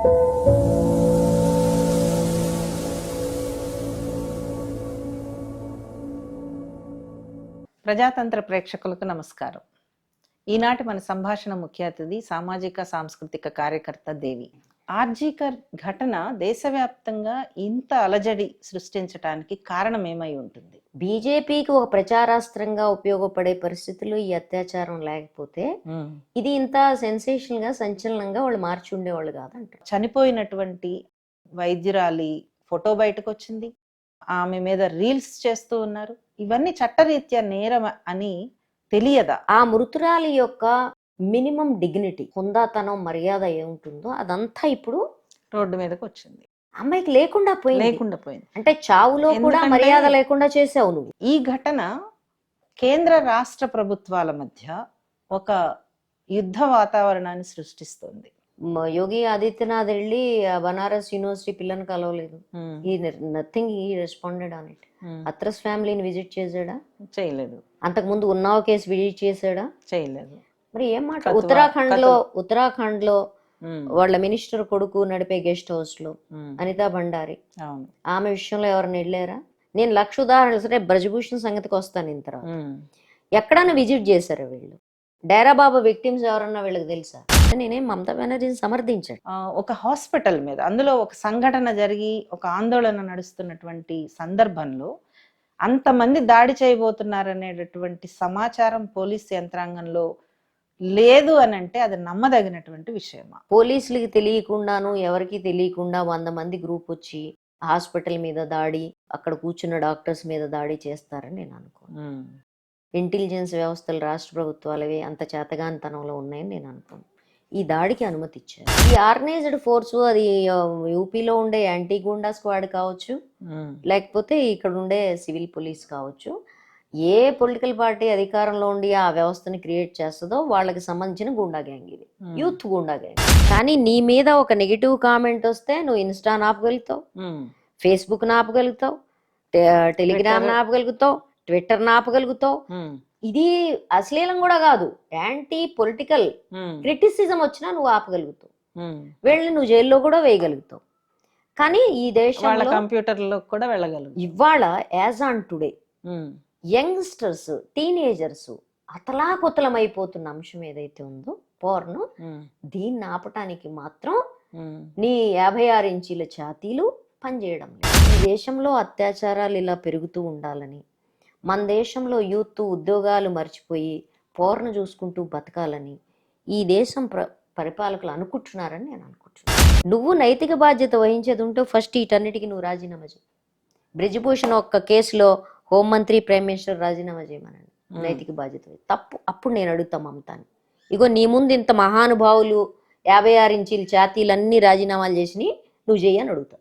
ప్రజాతంత్ర ప్రేక్షకులకు నమస్కారం. ఈనాటి మన సంభాషణ ముఖ్య అతిథి సామాజిక సాంస్కృతిక కార్యకర్త దేవి. ఆర్జీకర్ ఘటన దేశవ్యాప్తంగా ఇంత అలజడి సృష్టించడానికి కారణం ఏమై ఉంటుంది? బీజేపీకి ఒక ప్రచారాస్త్రంగా ఉపయోగపడే పరిస్థితులు ఈ అత్యాచారం లేకపోతే ఇది ఇంత సెన్సేషన్గా సంచలనంగా వాళ్ళు మార్చి ఉండేవాళ్ళు కాదంటారు. చనిపోయినటువంటి వైద్యురాలి ఫోటో బయటకు వచ్చింది ఆమె మీద రీల్స్ చేస్తూ ఉన్నారు. ఇవన్నీ చట్టరీత్యా నేరం అని తెలియదా? ఆ మృతురాలి యొక్క మినిమం డిగ్నిటీ హుందాతనం మర్యాద ఏముంటుందో అదంతా ఇప్పుడు రోడ్డు మీదకి వచ్చింది అమ్మాయికి లేకుండా పోయింది. లేకుండా పోయింది. అంటే చావులో కూడా మర్యాద లేకుండా చేసావు నువ్వు. ఈ ఘటన కేంద్ర రాష్ట్ర ప్రభుత్వాల మధ్య ఒక యుద్ధ వాతావరణాన్ని సృష్టిస్తుంది. యోగి ఆదిత్యనాథ్ వెళ్ళి బనారస్ యూనివర్సిటీ పిల్లని కలవలేదు. ఈ నథింగ్ ఈ రెస్పాండెడ్ ఆన్ ఇట్. అత్రస్ ఫ్యామిలీని విజిట్ చేశాడా? చేయలేదు. అంతకుముందు ఉన్నావు కేసు విజిట్ చేశాడా? చేయలేదు. మరి ఏం మాట? ఉత్తరాఖండ్లో. ఉత్తరాఖండ్లో వాళ్ళ మినిస్టర్ కొడుకు నడిపే గెస్ట్ హౌస్లో అనితా భండారి. ఆమె విషయంలో ఎవరైనా వెళ్ళారా? నేను లక్ష ఉదాహరణలు సరే బ్రజభూషణ్ సంగతికి వస్తాను ఇంత తర్వాత. ఉమ్, ఎక్కడన్నా విజిట్ చేశారా వీళ్ళు? డేరా బాబా విక్టిమ్స్ ఎవరన్నా వీళ్ళకి తెలుసా? నేనేం మమతా బెనర్జీని సమర్థించాడు ఒక హాస్పిటల్ మీద అందులో ఒక సంఘటన జరిగి ఒక ఆందోళన నడుస్తున్నటువంటి సందర్భంలో అంతమంది దాడి చేయబోతున్నారనేటటువంటి సమాచారం పోలీస్ యంత్రాంగంలో లేదు అని అంటే అది నమ్మదగినటువంటి విషయమా? పోలీసులకి తెలియకుండాను ఎవరికి తెలియకుండా వంద మంది గ్రూప్ వచ్చి హాస్పిటల్ మీద దాడి అక్కడ కూర్చున్న డాక్టర్స్ మీద దాడి చేస్తారని నేను అనుకోను. ఇంటెలిజెన్స్ వ్యవస్థలు రాష్ట్ర ప్రభుత్వాలవి అంత చేతగానితనంలో ఉన్నాయని నేను అనుకోను. ఈ దాడికి అనుమతి ఇచ్చారు. ఈ ఆర్గనైజ్డ్ ఫోర్సు అది యూపీలో ఉండే యాంటీ గుండా స్క్వాడ్ కావచ్చు లేకపోతే ఇక్కడ ఉండే సివిల్ పోలీస్ కావచ్చు ఏ పొలిటికల్ పార్టీ అధికారంలో ఉండి ఆ వ్యవస్థని క్రియేట్ చేస్తుందో వాళ్ళకి సంబంధించిన గుండా గ్యాంగ్ ఇది. యూత్ గుండా గ్యాంగ్. కానీ నీ మీద ఒక నెగిటివ్ కామెంట్ వస్తే నువ్వు ఇన్స్టా ఆపగలుగుతావు ఉమ్, ఫేస్బుక్ ఆపగలుగుతావు టె- టెలిగ్రామ్. ఆపగలుగుతావు ట్విట్టర్ ఆపగలుగుతావు ఉమ్, ఇది అశ్లీలం కూడా కాదు. యాంటీ పొలిటికల్ క్రిటిసిజం వచ్చినా నువ్వు ఆపగలుగుతావు. వీళ్ళని నువ్వు జైల్లో కూడా వేయగలుగుతావు. కానీ ఈ దేశంలో కంప్యూటర్లో కూడా వెళ్ళగలరు ఇవాళ as on today youngsters teenagers అతలాకుతలం అయిపోతున్న అంశం ఏదైతే ఉందో పోర్ను దీన్ని ఆపటానికి మాత్రం నీ యాభై ఆరు ఇంచీల ఛాతీలు పనిచేయడం లేదు. ఈ దేశంలో అత్యాచారాలు ఇలా పెరుగుతూ ఉండాలని మన దేశంలో యూత్ ఉద్యోగాలు మర్చిపోయి పోర్న చూసుకుంటూ బతకాలని ఈ దేశం ప్ర పరిపాలకులు అనుకుంటున్నారని నేను అనుకుంటున్నాను. నువ్వు నైతిక బాధ్యత వహించేది ఉంటే ఫస్ట్ వీటన్నిటికీ నువ్వు రాజీనామా చేయి బ్రిజ్భూషణ్ ఒక్క కేసులో హోంమంత్రి ప్రైమ్ మినిస్టర్ రాజీనామా చేయమనండి. నైతిక బాధ్యత. తప్పు అప్పుడు నేను అడుగుతా మమతాని ఇగో నీ ముందు ఇంత మహానుభావులు యాభై ఆరు ఇంచీల ఛాతీలన్నీ రాజీనామాలు చేసి నువ్వు చెయ్యి అని అడుగుతా